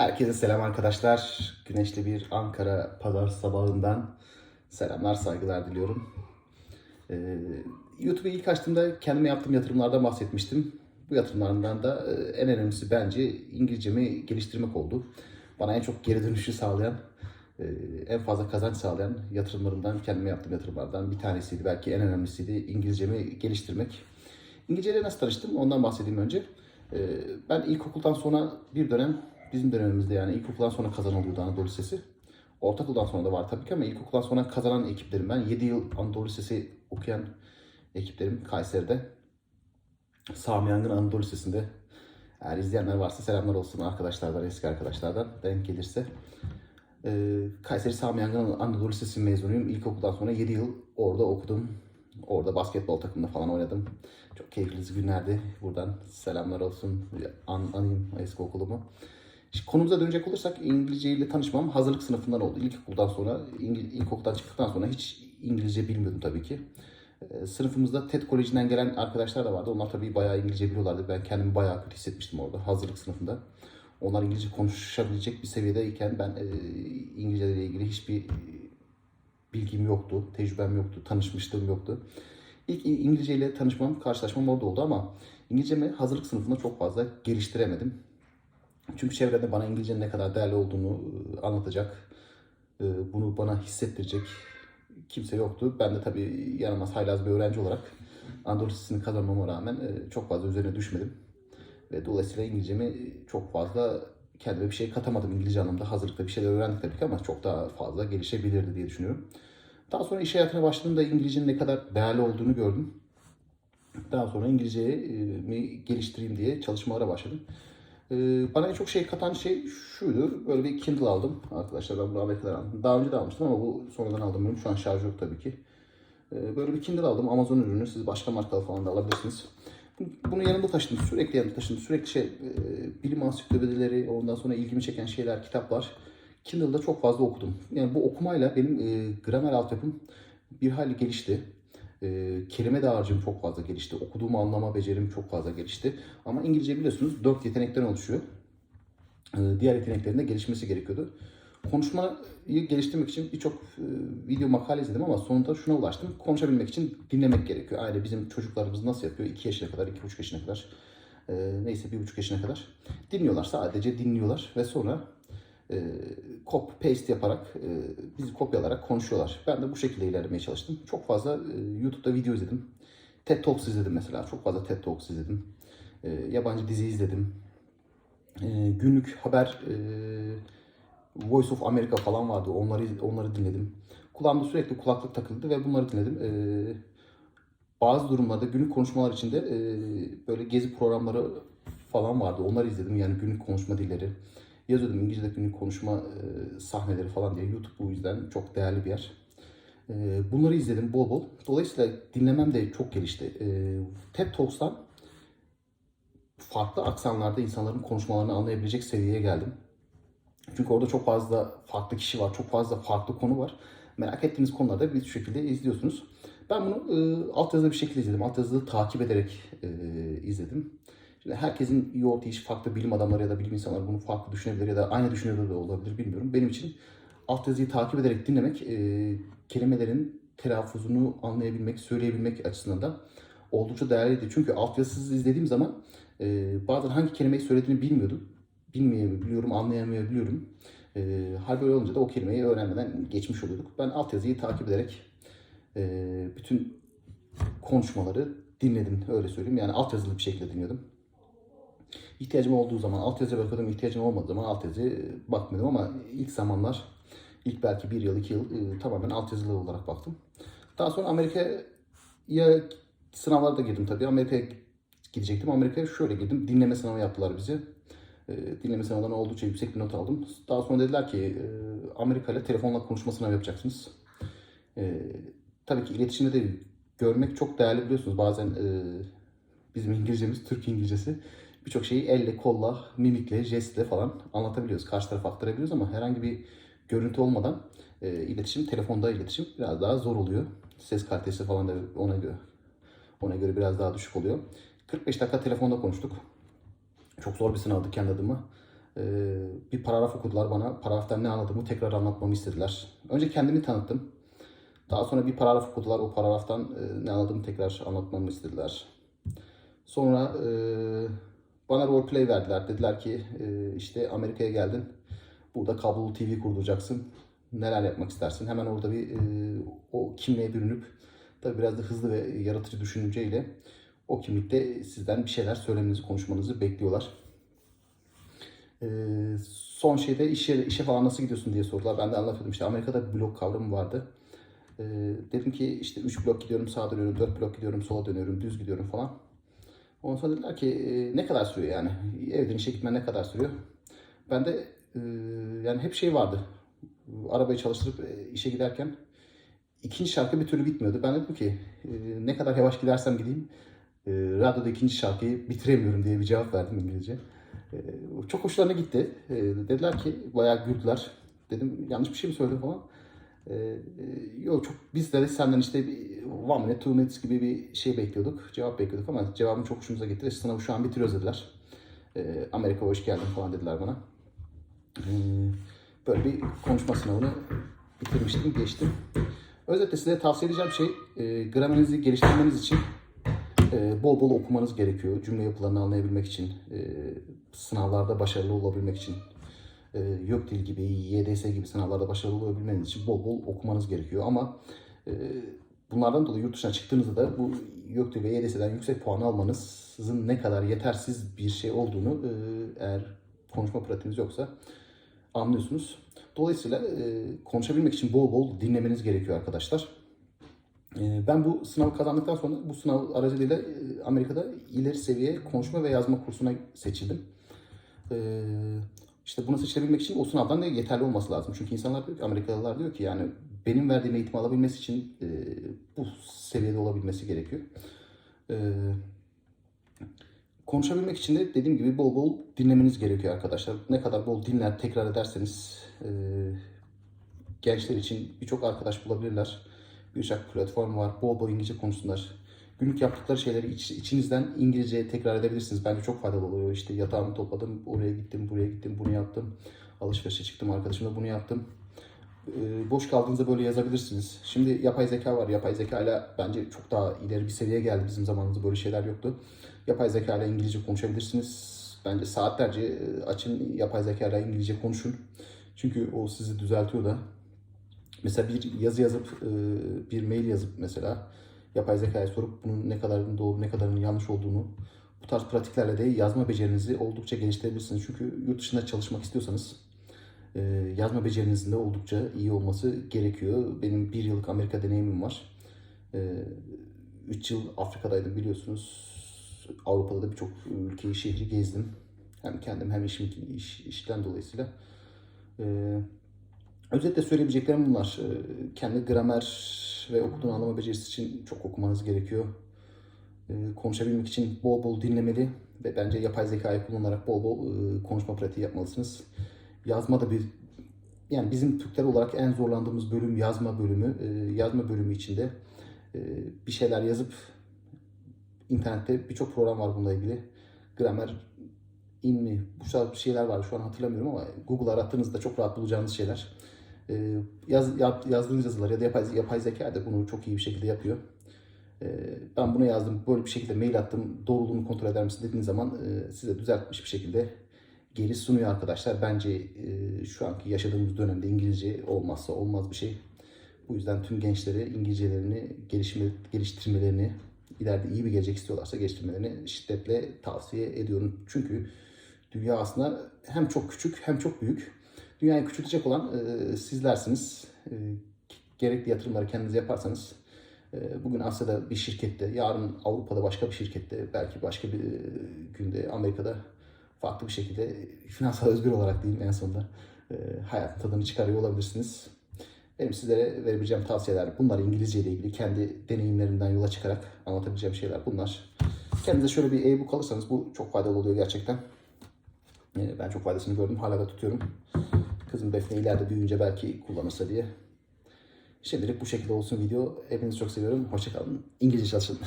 Herkese selam arkadaşlar. Güneşli bir Ankara pazar sabahından selamlar, saygılar diliyorum. Ee, YouTube'u ilk açtığımda kendime yaptığım yatırımlardan bahsetmiştim. Bu yatırımlardan da e, en önemlisi bence İngilizcemi geliştirmek oldu. Bana en çok geri dönüşü sağlayan, e, en fazla kazanç sağlayan yatırımlarımdan, kendime yaptığım yatırımlardan bir tanesiydi. Belki en önemlisiydi İngilizcemi geliştirmek. İngilizceyle nasıl tanıştım ondan bahsedeyim önce. Ee, Ben ilkokuldan sonra bir dönem, bizim dönemimizde yani ilkokuldan sonra kazanılıyordu Anadolu Lisesi. Ortaokuldan sonra da var tabii ki ama ilkokuldan sonra kazanan ekiplerim ben. 7 yıl Anadolu Lisesi okuyan ekiplerim Kayseri'de. Sami Yangın Anadolu Lisesi'nde. Eğer izleyenler varsa selamlar olsun arkadaşlardan, eski arkadaşlardan denk gelirse. Ee, Kayseri Sami Yangın Anadolu Lisesi mezunuyum. İlkokuldan sonra 7 yıl orada okudum. Orada basketbol takımında falan oynadım. Çok keyifli günlerdi. Buradan selamlar olsun. An, anayım eski okulumu. Şimdi konumuza dönecek olursak İngilizce ile tanışmam hazırlık sınıfından oldu. İlkokuldan sonra, İngil, ilkokuldan çıktıktan sonra hiç İngilizce bilmiyordum tabii ki. Ee, sınıfımızda TED Koleji'nden gelen arkadaşlar da vardı. Onlar tabii bayağı İngilizce biliyorlardı. Ben kendimi bayağı kötü hissetmiştim orada hazırlık sınıfında. Onlar İngilizce konuşabilecek bir seviyedeyken ben e, İngilizce ile ilgili hiçbir bilgim yoktu, tecrübem yoktu, tanışmışlığım yoktu. İlk İngilizce ile tanışmam, karşılaşmam orada oldu ama İngilizcemi hazırlık sınıfında çok fazla geliştiremedim. Çünkü çevrede bana İngilizcenin ne kadar değerli olduğunu e, anlatacak, e, bunu bana hissettirecek kimse yoktu. Ben de tabii yaramaz haylaz bir öğrenci olarak Anadolu Lisesi'ni kazanmama rağmen e, çok fazla üzerine düşmedim. Ve dolayısıyla İngilizcemi çok fazla kendime bir şey katamadım İngilizce anlamda. Hazırlıkta bir şeyler öğrendik tabii ki ama çok daha fazla gelişebilirdi diye düşünüyorum. Daha sonra iş hayatına başladığımda İngilizcenin ne kadar değerli olduğunu gördüm. Daha sonra İngilizceyi geliştireyim diye çalışmalara başladım. Ee, Bana en çok şey katan şey şuydu. Böyle bir Kindle aldım arkadaşlar. Ben bunu Amerika'dan aldım. Daha önce de almıştım ama bu sonradan aldım benim. Şu an şarjı yok tabii ki. Ee, Böyle bir Kindle aldım. Amazon ürünü. Siz başka markalı falan da alabilirsiniz. Bunu yanımda taşıdım. Sürekli yanımda taşıdım. Sürekli şey, e, bilim ansiklopedileri, ondan sonra ilgimi çeken şeyler, kitaplar. Kindle'da çok fazla okudum. Yani bu okumayla benim e, gramer altyapım bir hayli gelişti. E, kelime dağarcığım çok fazla gelişti. Okuduğumu anlama becerim çok fazla gelişti. Ama İngilizce biliyorsunuz dört yetenekten oluşuyor. E, diğer yeteneklerin de gelişmesi gerekiyordu. Konuşmayı geliştirmek için birçok e, video makale izledim ama sonunda şuna ulaştım. Konuşabilmek için dinlemek gerekiyor. Aile bizim çocuklarımız nasıl yapıyor? 2 yaşına kadar, 2,5 yaşına kadar. e, neyse 1,5 yaşına kadar. Dinliyorlar. Sadece dinliyorlar ve sonra e, copy paste yaparak e, bizi kopyalarak konuşuyorlar. Ben de bu şekilde ilerlemeye çalıştım. Çok fazla e, YouTube'da video izledim. TED Talks izledim mesela. Çok fazla TED Talks izledim. E, yabancı dizi izledim. E, günlük haber e, Voice of America falan vardı. Onları onları dinledim. Kulağımda sürekli kulaklık takıldı ve bunları dinledim. E, bazı durumlarda günlük konuşmalar içinde e, böyle gezi programları falan vardı. Onları izledim. Yani günlük konuşma dilleri. Yazıyordum İngilizce'de günlük konuşma e, sahneleri falan diye. YouTube bu yüzden çok değerli bir yer. E, bunları izledim bol bol. Dolayısıyla dinlemem de çok gelişti. E, TED Talks'tan farklı aksanlarda insanların konuşmalarını anlayabilecek seviyeye geldim. Çünkü orada çok fazla farklı kişi var, çok fazla farklı konu var. Merak ettiğiniz konularda bir şekilde izliyorsunuz. Ben bunu e, altyazılı bir şekilde izledim. Altyazılı takip ederek e, izledim. Şimdi herkesin yoğurt iş farklı bilim adamları ya da bilim insanları bunu farklı düşünebilir ya da aynı düşünüyor da olabilir bilmiyorum. Benim için altyazıyı takip ederek dinlemek e, kelimelerin telaffuzunu anlayabilmek, söyleyebilmek açısından da oldukça değerliydi. Çünkü altyazısız izlediğim zaman e, bazen hangi kelimeyi söylediğini bilmiyordum. Bilmeyebiliyorum, anlayamayabiliyorum. E, hal böyle olunca da o kelimeyi öğrenmeden geçmiş oluyorduk. Ben altyazıyı takip ederek e, bütün konuşmaları dinledim öyle söyleyeyim. Yani altyazılı bir şekilde dinliyordum. İhtiyacım olduğu zaman altyazıya bakıyordum, ihtiyacım olmadığı zaman altyazıya bakmıyordum ama ilk zamanlar, ilk belki bir yıl, iki yıl e, tamamen altyazılı olarak baktım. Daha sonra Amerika'ya sınavlara da girdim tabii. Amerika'ya gidecektim. Amerika'ya şöyle girdim. Dinleme sınavı yaptılar bize. E, dinleme sınavından oldukça yüksek bir not aldım. Daha sonra dediler ki e, Amerika ile telefonla konuşma sınavı yapacaksınız. E, tabii ki iletişimde de görmek çok değerli biliyorsunuz. Bazen e, bizim İngilizcemiz, Türk İngilizcesi birçok şeyi elle, kolla, mimikle, jestle falan anlatabiliyoruz. Karşı tarafa aktarabiliyoruz ama herhangi bir görüntü olmadan e, iletişim, telefonda iletişim biraz daha zor oluyor. Ses kalitesi falan da ona göre ona göre biraz daha düşük oluyor. 45 dakika telefonda konuştuk. Çok zor bir sınavdı kendi adıma. e, bir paragraf okudular bana. Paragraftan ne anladığımı tekrar anlatmamı istediler. Önce kendimi tanıttım. Daha sonra bir paragraf okudular. O paragraftan e, ne anladığımı tekrar anlatmamı istediler. Sonra e, bana roleplay verdiler. Dediler ki e, işte Amerika'ya geldin. Burada kablolu TV kurduracaksın. Neler yapmak istersin? Hemen orada bir e, o kimliğe bürünüp tabii biraz da hızlı ve yaratıcı düşünceyle o kimlikte sizden bir şeyler söylemenizi, konuşmanızı bekliyorlar. E, son şeyde işe, işe falan nasıl gidiyorsun diye sordular. Ben de anlatıyordum. İşte Amerika'da blok kavramı vardı. E, dedim ki işte 3 blok gidiyorum sağa dönüyorum, 4 blok gidiyorum sola dönüyorum, düz gidiyorum falan. Ondan sonra dediler ki e, ne kadar sürüyor yani? Evden işe gitmen ne kadar sürüyor? Ben de e, yani hep şey vardı. Arabayı çalıştırıp e, işe giderken ikinci şarkı bir türlü bitmiyordu. Ben dedim ki e, ne kadar yavaş gidersem gideyim e, radyoda ikinci şarkıyı bitiremiyorum diye bir cevap verdim İngilizce. E, çok hoşlarına gitti. E, dediler ki bayağı güldüler. Dedim yanlış bir şey mi söyledim falan. E, e, yok çok biz de senden işte one minute, two minutes gibi bir şey bekliyorduk. Cevap bekliyorduk ama cevabım çok hoşumuza gitti. ve Sınavı şu an bitiriyoruz dediler. E, Amerika hoş geldin falan dediler bana. E, böyle bir konuşma sınavını bitirmiştim, geçtim. Özetle size tavsiye edeceğim şey e, gramerinizi geliştirmeniz için e, bol bol okumanız gerekiyor. Cümle yapılarını anlayabilmek için, e, sınavlarda başarılı olabilmek için, e, YÖK dil gibi, YDS gibi sınavlarda başarılı olabilmeniz için bol bol okumanız gerekiyor. Ama e, bunlardan dolayı yurt dışına çıktığınızda da bu YÖK dil ve YDS'den yüksek puan almanızın ne kadar yetersiz bir şey olduğunu e, eğer konuşma pratiğiniz yoksa anlıyorsunuz. Dolayısıyla e, konuşabilmek için bol bol dinlemeniz gerekiyor arkadaşlar. E, ben bu sınavı kazandıktan sonra bu sınav aracılığıyla e, Amerika'da ileri seviye konuşma ve yazma kursuna seçildim. E, işte buna seçilebilmek için o sınavdan da yeterli olması lazım. Çünkü insanlar diyor ki, Amerikalılar diyor ki yani benim verdiğim eğitimi alabilmesi için e, bu seviyede olabilmesi gerekiyor. E, konuşabilmek için de dediğim gibi bol bol dinlemeniz gerekiyor arkadaşlar. Ne kadar bol dinler, tekrar ederseniz e, gençler için birçok arkadaş bulabilirler. Birçok platform var. Bol bol İngilizce konuşsunlar. Günlük yaptıkları şeyleri iç, içinizden İngilizceye tekrar edebilirsiniz. Bence çok faydalı oluyor. İşte yatağımı topladım, oraya gittim, buraya gittim, bunu yaptım. Alışverişe çıktım, arkadaşımla bunu yaptım. E, boş kaldığınızda böyle yazabilirsiniz. Şimdi yapay zeka var. Yapay zeka ile bence çok daha ileri bir seviyeye geldi. Bizim zamanımızda böyle şeyler yoktu. Yapay zeka ile İngilizce konuşabilirsiniz. Bence saatlerce e, açın yapay zeka ile İngilizce konuşun. Çünkü o sizi düzeltiyor da. Mesela bir yazı yazıp, e, bir mail yazıp mesela yapay zekaya sorup bunun ne kadarının doğru, ne kadarının yanlış olduğunu bu tarz pratiklerle de yazma becerinizi oldukça geliştirebilirsiniz. Çünkü yurt dışında çalışmak istiyorsanız e, yazma becerinizin de oldukça iyi olması gerekiyor. Benim bir yıllık Amerika deneyimim var. 3 yıl Afrika'daydım biliyorsunuz. Avrupa'da da birçok ülkeyi, şehri gezdim. Hem kendim hem işim, iş, işten dolayısıyla. Ee, özetle söyleyebileceklerim bunlar. Ee, kendi gramer ve okuduğunu anlama becerisi için çok okumanız gerekiyor. Ee, konuşabilmek için bol bol dinlemeli ve bence yapay zekayı kullanarak bol bol e, konuşma pratiği yapmalısınız. Yazma da bir yani bizim Türkler olarak en zorlandığımız bölüm yazma bölümü. Ee, yazma bölümü içinde e, bir şeyler yazıp internette birçok program var bununla ilgili. Gramer in mi? Bu tarz şeyler var şu an hatırlamıyorum ama Google arattığınızda çok rahat bulacağınız şeyler. Ee, yaz, yap- yazdığınız yazılar ya da yapay, yapay zeka da bunu çok iyi bir şekilde yapıyor. Ee, ben bunu yazdım, böyle bir şekilde mail attım, doğruluğunu kontrol eder misin dediğiniz zaman e, size düzeltmiş bir şekilde geri sunuyor arkadaşlar. Bence e, şu anki yaşadığımız dönemde İngilizce olmazsa olmaz bir şey. Bu yüzden tüm gençlere İngilizcelerini gelişme, geliştirmelerini, ileride iyi bir gelecek istiyorlarsa geliştirmelerini şiddetle tavsiye ediyorum. Çünkü dünya aslında hem çok küçük hem çok büyük. Dünyayı küçültecek olan e, sizlersiniz. E, gerekli yatırımları kendiniz yaparsanız e, bugün Asya'da bir şirkette, yarın Avrupa'da başka bir şirkette, belki başka bir e, günde Amerika'da farklı bir şekilde finansal özgür olarak diyeyim en sonunda e, hayatın tadını çıkarıyor olabilirsiniz. Benim sizlere verebileceğim tavsiyeler bunlar İngilizce ile ilgili kendi deneyimlerimden yola çıkarak anlatabileceğim şeyler bunlar. Kendinize şöyle bir e-book alırsanız bu çok faydalı oluyor gerçekten. E, Ben çok faydasını gördüm. Hala da tutuyorum. Kızım Defne ileride büyüyünce belki kullanırsa diye. Şimdilik bu şekilde olsun video. Hepinizi çok seviyorum. Hoşçakalın. İngilizce çalışın.